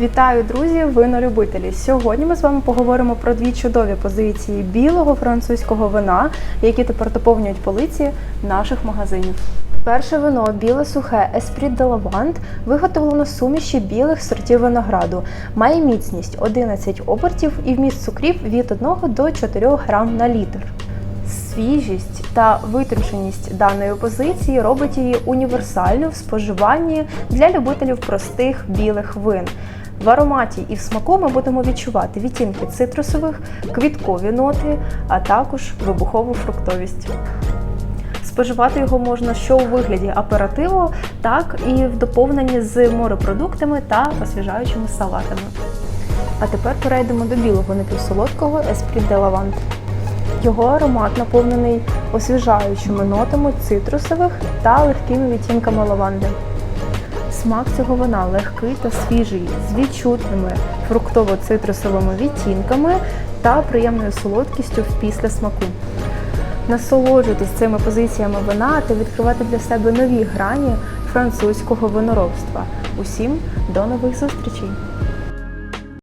Вітаю, друзі, винолюбителі! Сьогодні ми з вами поговоримо про дві чудові позиції білого французького вина, які тепер доповнюють полиці наших магазинів. Перше вино біле сухе Esprit de Lavande виготовлено суміші білих сортів винограду. Має міцність 11 обертів і вміст цукрів від 1 до 4 грам на літр. Свіжість та витонченість даної позиції робить її універсальною в споживанні для любителів простих білих вин. В ароматі і в смаку ми будемо відчувати відтінки цитрусових, квіткові ноти, а також вибухову фруктовість. Споживати його можна що у вигляді аперативу, так і в доповненні з морепродуктами та освіжаючими салатами. А тепер перейдемо до білого напівсолодкого Esprit de Lavande. Його аромат наповнений освіжаючими нотами цитрусових та легкими відтінками лаванди. Смак цього вина легкий та свіжий, з відчутними фруктово-цитрусовими відтінками та приємною солодкістю в післясмаку. Насолоджуйтесь цими позиціями вина та відкривати для себе нові грані французького виноробства. Усім до нових зустрічей!